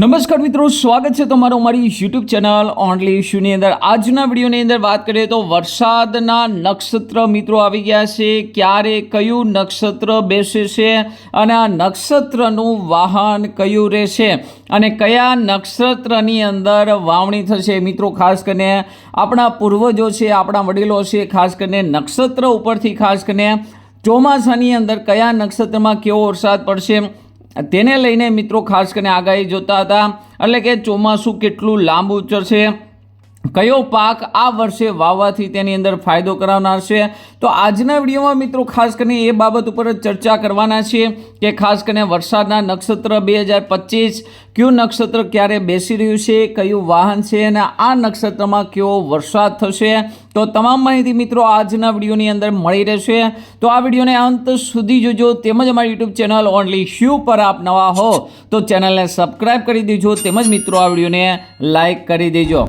નમસ્કાર મિત્રો, સ્વાગત છે તમારું અમારી યુટ્યુબ ચેનલ ઓનલી ઇશ્યુની અંદર. આજના વિડીયોની અંદર વાત કરીએ તો વરસાદના નક્ષત્ર મિત્રો આવી ગયા છે. ક્યારે કયું નક્ષત્ર બેસે છે અને આ નક્ષત્રનું વાહન કયું રહેશે અને કયા નક્ષત્રની અંદર વાવણી થશે? મિત્રો, ખાસ કરીને આપણા પૂર્વજો છે, આપણા વડીલો છે, ખાસ કરીને નક્ષત્ર ઉપરથી ખાસ કરીને ચોમાસાની અંદર કયા નક્ષત્રમાં કેવો વરસાદ પડશે? તેને લઈને મિત્રો ખાસ કરીને આગાહી જોતા હતા. એટલે કે ચોમાસું કેટલું લાંબુ ચડશે કયો પાક આ વર્ષે વાવવાથી તેની અંદર ફાયદો કરાવનાર છે? તો આજના વિડીયોમાં મિત્રો ખાસ કરીને એ બાબત ઉપર જ ચર્ચા કરવાના છીએ કે ખાસ કરીને વરસાદના નક્ષત્ર બે હજાર પચીસ કયું નક્ષત્ર ક્યારે બેસી રહ્યું છે, કયું વાહન છે અને આ નક્ષત્રમાં કેવો વરસાદ થશે? તો તમામ માહિતી મિત્રો આજના વિડીયોની અંદર મળી રહેશે. તો આ વિડીયોને અંત સુધી જોજો તેમજ અમારી યુટ્યુબ ચેનલ ઓનલી શ્યુ પર આપ નવા હો તો ચેનલને સબસ્ક્રાઈબ કરી દેજો તેમજ મિત્રો આ વિડીયોને લાઈક કરી દેજો.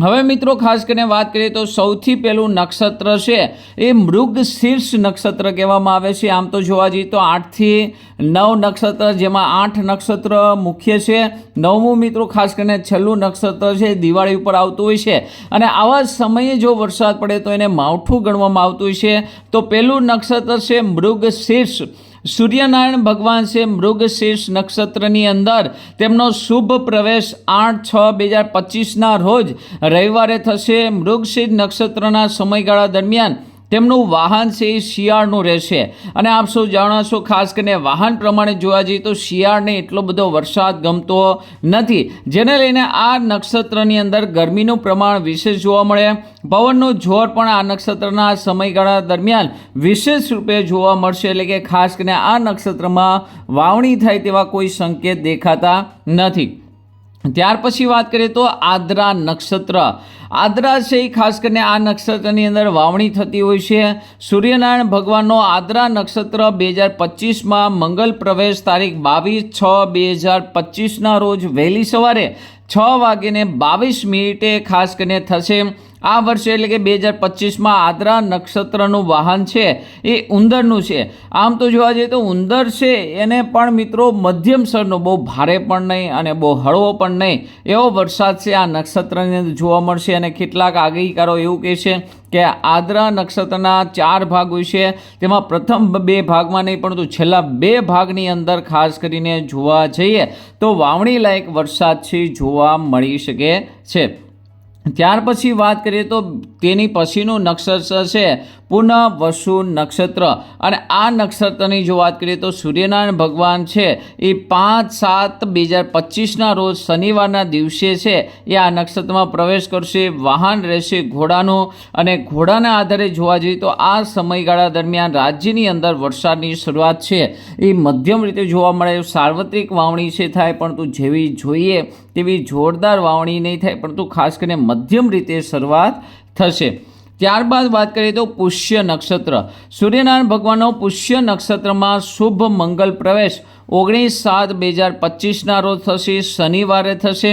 હવે મિત્રો, ખાસ કરીને વાત કરીએ તો સૌથી પહેલું નક્ષત્ર છે એ મૃગ શીર્ષ નક્ષત્ર કહેવામાં આવે છે. આમ તો જોવા જઈએ તો આઠથી નવ નક્ષત્ર, જેમાં આઠ નક્ષત્ર મુખ્ય છે. નવમું મિત્રો, ખાસ કરીને છેલ્લું નક્ષત્ર છે દિવાળી ઉપર આવતું હોય છે. અને આવા સમયે જો વરસાદ પડે તો એને માવઠું ગણવામાં આવતું હોય છે. તો પહેલું નક્ષત્ર છે મૃગ શીર્ષ. સૂર્યનારાયણ ભગવાન છે મૃગશીર્ષ નક્ષત્રની અંદર. તેમનો શુભ પ્રવેશ આઠ છ બે હજાર પચીસના રોજ રવિવારે થશે મૃગશીર્ષ નક્ષત્રના સમયગાળા દરમિયાન. તેમનું વાહન છે એ શિયાળનું રહેશે. અને આપ સૌ જાણો ખાસ કરીને વાહન પ્રમાણે જોવા જઈએ તો શિયાળને એટલો બધો વરસાદ ગમતો નથી, જેને લઈને આ નક્ષત્રની અંદર ગરમીનું પ્રમાણ વિશેષ જોવા મળે. પવનનું જોર પણ આ નક્ષત્રના સમયગાળા દરમિયાન વિશેષ રૂપે જોવા મળશે, એટલે કે ખાસ કરીને આ નક્ષત્રમાં વાવણી થાય તેવા કોઈ સંકેત દેખાતા નથી. ત્યાર પછી વાત કરીએ તો આદ્રા નક્ષત્ર. આદ્રા છે એ ખાસ કરીને આ નક્ષત્રની અંદર વાવણી થતી હોય છે. સૂર્યનારાયણ ભગવાનનો આદ્રા નક્ષત્ર બે હજાર પચીસમાં મંગલ પ્રવેશ તારીખ બાવીસ છ બે હજાર પચીસના રોજ વહેલી સવારે છ વાગીને બાવીસ મિનિટે ખાસ કરીને થશે. આ વર્ષે એટલે કે બે હજાર પચીસમાં આદ્રા નક્ષત્રનું વાહન છે, એ ઉંદરનું છે. આમ તો જોવા જઈએ તો ઉંદર છે એને પણ મિત્રો મધ્યમ સરનો બહુ ભારે પણ નહીં અને બહુ હળવો પણ નહીં. એવો વરસાદ છે આ નક્ષત્રની અંદર જોવા મળશે અને કેટલાક આગાહીકારો એવું કહે છે કે આદ્રા નક્ષત્રના ચાર ભાગ છે. તેમાં પ્રથમ બે ભાગમાં નહીં, પરંતુ છેલ્લા બે ભાગની અંદર ખાસ કરીને જોવા જઈએ તો વાવણી લાયક વરસાદ છે, જોવા મળી શકે છે. ત્યાર પછી વાત કરીએ તો તેની પછીનું નક્ષત્ર છે પુનઃ વસુ નક્ષત્ર. અને આ નક્ષત્રની જો વાત કરીએ તો સૂર્યનારાયણ ભગવાન છે એ પાંચ સાત બે હજાર પચીસના રોજ શનિવારના દિવસે છે એ આ નક્ષત્રમાં પ્રવેશ કરશે, વાહન રહેશે, ઘોડાનું. અને ઘોડાના આધારે જોવા જઈએ તો આ સમયગાળા દરમિયાન રાજ્યની અંદર વરસાદની શરૂઆત છે. એ મધ્યમ રીતે જોવા મળે સાર્વત્રિક વાવણી છે, થાય પરંતુ જેવી જોઈએ તેવી જોરદાર વાવણી નહીં થાય પરંતુ ખાસ કરીને મધ્યમ રીતે શરૂઆત થશે. ત્યારબાદ વાત કરીએ તો પુષ્ય નક્ષત્ર. સૂર્યનારાયણ ભગવાનનો પુષ્ય નક્ષત્રમાં શુભ મંગલ પ્રવેશ ઓગણીસ સાત બે હજાર પચીસના રોજ થશે, શનિવારે થશે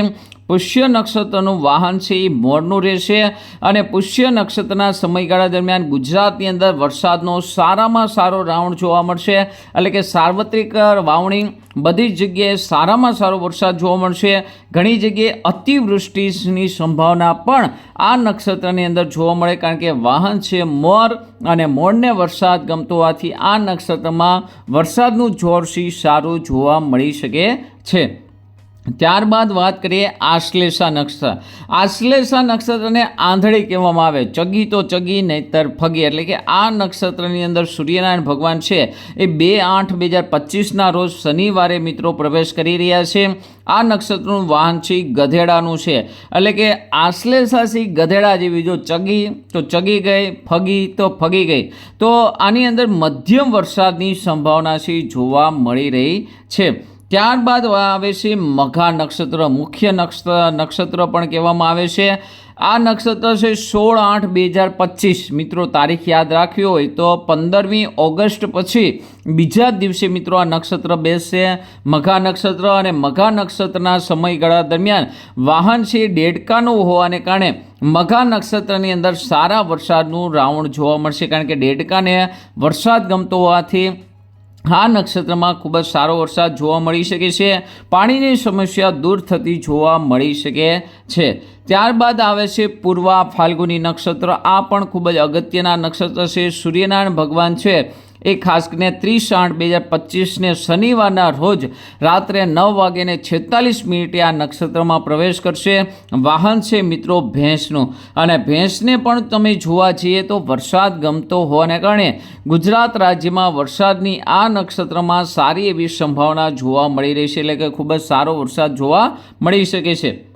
પુષ્ય નક્ષત્રનું વાહન છે એ મોરનું રહેશે અને પુષ્ય નક્ષત્રના સમયગાળા દરમિયાન ગુજરાતની અંદર વરસાદનો સારામાં સારો રાઉન્ડ જોવા મળશે. એટલે કે સાર્વત્રિક વાવણી, બધી જ જગ્યાએ સારામાં સારો વરસાદ જોવા મળશે. ઘણી જગ્યાએ અતિવૃષ્ટિની સંભાવના પણ આ નક્ષત્રની અંદર જોવા મળે, કારણ કે વાહન છે મોર અને મોરને વરસાદ ગમતો હોવાથી આ નક્ષત્રમાં વરસાદનું જોરથી સારું જોવા મળી શકે છે. ત્યારબાદ વાત કરીએ આશ્લેષા નક્ષત્ર. આશ્લેષા નક્ષત્રને આંધળી કહેવામાં આવે. ચગી તો ચગી, નહીતર ફગી. એટલે કે આ નક્ષત્રની અંદર સૂર્યનારાયણ ભગવાન છે. એ બે આઠ બે હજાર પચીસના રોજ શનિવારે મિત્રો પ્રવેશ કરી રહ્યા છે. આ નક્ષત્રનું વાહન છે ગધેડાનું છે. એટલે કે આશ્લેષા છે ગધેડા જેવી. જો ચગી, તો ચગી ગઈ, ફગી, તો ફગી ગઈ. તો આની અંદર મધ્યમ વરસાદની સંભાવના છે જોવા મળી રહી છે. ત્યારબાદ આવે છે મઘા નક્ષત્ર, મુખ્ય નક્ષત્ર નક્ષત્ર પણ કહેવામાં આવે છે. આ નક્ષત્ર છે સોળ આઠ બે હજાર પચીસ. મિત્રો, તારીખ યાદ રાખવી હોય તો પંદરમી ઓગસ્ટ પછી બીજા દિવસે મિત્રો આ નક્ષત્ર બેસશે. મઘા નક્ષત્ર અને મઘા નક્ષત્રના સમયગાળા દરમિયાન વાહન છે ડેડકાનું હોવાને કારણે મઘા નક્ષત્રની અંદર સારા વરસાદનું રાઉન્ડ જોવા મળશે. કારણ કે ડેડકાને વરસાદ ગમતો હોવાથી આ નક્ષત્રમાં ખૂબ જ સારો વરસાદ જોવા મળી શકે છે. પાણીની સમસ્યા દૂર થતી જોવા મળી શકે છે. ત્યારબાદ આવે છે પૂર્વા ફાલ્ગુની નક્ષત્ર. આ પણ ખૂબ જ અગત્યના નક્ષત્ર છે. સૂર્યનારાયણ ભગવાન છે. એ ખાસ કરીને ત્રીસ આઠ બે હજાર પચીસને શનિવારના રોજ રાત્રે નવ વાગ્યાને છેતાલીસ મિનિટે આ નક્ષત્રમાં પ્રવેશ કરશે. વાહન છે મિત્રો ભેંસનું. અને ભેંસને પણ તમે જોવા જઈએ તો વરસાદ ગમતો હોવાને કારણે ગુજરાત રાજ્યમાં વરસાદની આ નક્ષત્રમાં સારી એવી સંભાવના જોવા મળી રહી છે. એટલે કે ખૂબ જ સારો વરસાદ જોવા મળી શકે છે.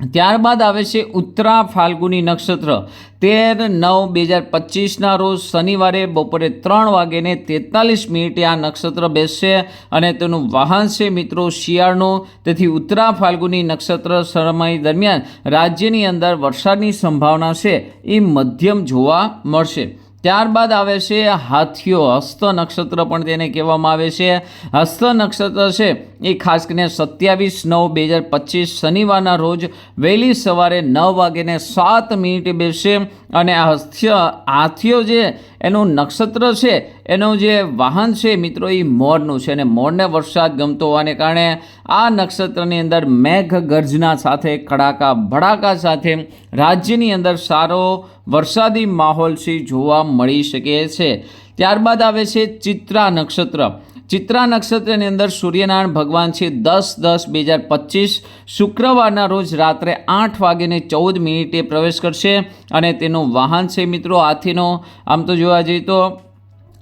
ત્યારબાદ આવે છે ઉત્તરા ફાલ્ગુની નક્ષત્ર. તેર નવ બે હજાર પચીસના રોજ શનિવારે બપોરે ત્રણ વાગ્યાને તેતાલીસ મિનિટે આ નક્ષત્ર બેસશે અને તેનું વાહન છે મિત્રો શિયાળનું. તેથી ઉત્તરા ફાલ્ગુની નક્ષત્ર સમય દરમિયાન રાજ્યની અંદર વરસાદની સંભાવના છે. એ મધ્યમ જોવા મળશે. ત્યારબાદ આવે છે હાથીઓ. હસ્ત નક્ષત્ર પણ તેને કહેવામાં આવે છે. હસ્ત નક્ષત્ર છે એ ખાસ કરીને સત્યાવીસ નવ બે હજાર પચીસ શનિવારના રોજ વહેલી સવારે નવ વાગ્યાને સાત મિનિટે બેસશે અને આ હસ્ય હાથીઓ જે એનું નક્ષત્ર છે, એનું જે વાહન છે મિત્રો, એ મોરનું છે. અને મોરને વરસાદ ગમતો હોવાને કારણે આ નક્ષત્રની અંદર મેઘ ગર્જના સાથે, કડાકા ભડાકા સાથે રાજ્યની અંદર સારો વરસાદી માહોલ છે, જોવા મળી શકે છે. ત્યારબાદ આવે છે ચિત્રા નક્ષત્ર. ચિત્રા નક્ષત્રની અંદર સૂર્યનારાયણ ભગવાન છે દસ દસ બે હજાર પચીસ. શુક્રવારના રોજ રાત્રે આઠ વાગીને ચૌદ મિનિટે પ્રવેશ કરશે અને તેનું વાહન છે મિત્રો હાથીનો. આમ તો જોવા જઈએ તો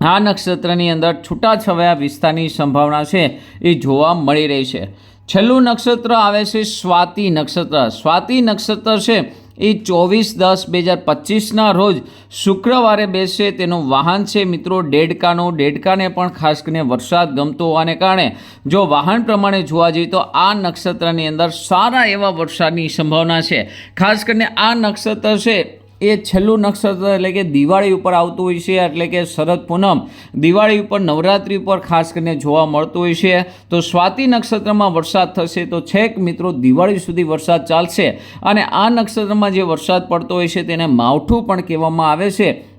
આ નક્ષત્રની અંદર છૂટાછવાયા વિસ્તારની સંભાવના છે એ જોવા મળી રહી છે. છેલ્લું નક્ષત્ર આવે છે સ્વાતિ નક્ષત્ર. સ્વાતિ નક્ષત્ર છે એ ચોવીસ દસ બે હજાર પચીસના રોજ શુક્રવારે બેસે તેનું વાહન છે. મિત્રો, ડેડકાનું, ડેડકાને પણ ખાસ કરીને વરસાદ ગમતો હોવાને કારણે જો વાહન પ્રમાણે જોવા જઈએ તો આ નક્ષત્રની અંદર સારા એવા વરસાદની સંભાવના છે. ખાસ કરીને આ નક્ષત્ર છે એ છેલ્લું નક્ષત્ર એટલે કે દિવાળી ઉપર આવતું હોય છે, એટલે કે શરદ પૂનમ. દિવાળી ઉપર નવરાત્રિ ઉપર ખાસ કરીને જોવા મળતું હોય છે. તો સ્વાતિ નક્ષત્રમાં વરસાદ થશે, તો છેક મિત્રો દિવાળી સુધી વરસાદ ચાલશે. અને આ નક્ષત્રમાં જે વરસાદ પડતો હોય છે, તેને માવઠું પણ કહેવામાં આવે છે.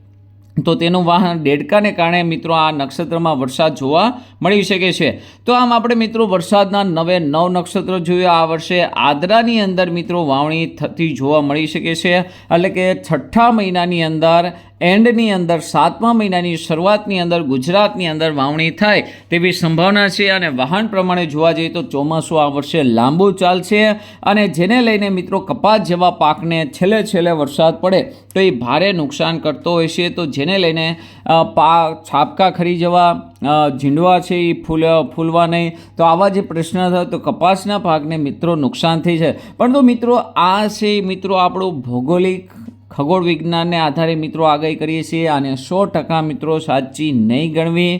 તો તેનું વાહન દેડકાને કારણે મિત્રો આ નક્ષત્રમાં વરસાદ જોવા મળી શકે છે. તો આમ આપણે મિત્રો વરસાદના નવે નવ નક્ષત્રો જોયા. આ વર્ષે આદરાની અંદર મિત્રો વાવણી થતી જોવા મળી શકે છે. એટલે કે છઠ્ઠા મહિનાની અંદર એન્ડની અંદર સાતમા મહિનાની શરૂઆતની અંદર, ગુજરાતની અંદર વાવણી થાય તેવી સંભાવના છે અને વાહન પ્રમાણે જોવા જઈએ તો ચોમાસું આ વર્ષે લાંબુ ચાલશે અને જેને લઈને મિત્રો કપાસ જેવા પાકને છેલ્લે છેલ્લે વરસાદ પડે તો એ ભારે નુકસાન કરતો હોય છે. તો જેને લઈને પાક છાપકા ખરી જવા ઝીંડવા છે એ ફૂલ, ફૂલવા નહીં, તો આવા જે પ્રશ્ન થાય તો કપાસના પાકને મિત્રો નુકસાન થઈ છે પરંતુ મિત્રો આ છે મિત્રો આપણું ભૌગોલિક ખગોળ વિજ્ઞાનને આધારે મિત્રો આગાહી કરીએ છીએ અને સો ટકા મિત્રો સાચી નહીં ગણવી.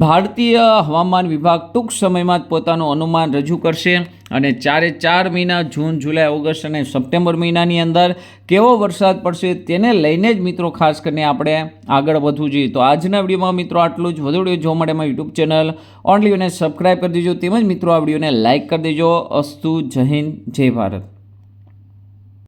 ભારતીય હવામાન વિભાગ ટૂંક સમયમાં જ પોતાનું અનુમાન રજૂ કરશે અને ચારે ચાર મહિના, જૂન, જુલાઈ, ઓગસ્ટ અને સપ્ટેમ્બર મહિનાની અંદર કેવો વરસાદ પડશે તેને લઈને જ મિત્રો ખાસ કરીને આપણે આગળ વધવું જોઈએ. તો આજના વિડીયોમાં મિત્રો આટલું જ. વધુ વીડિયો જોવા માટે અમારી યુટ્યુબ ચેનલ ઓનલી અને સબસ્ક્રાઈબ કરી દેજો. તેમજ મિત્રો આ વિડીયોને લાઇક કરી દેજો. અસ્તુ જય હિન્દ, જય ભારત.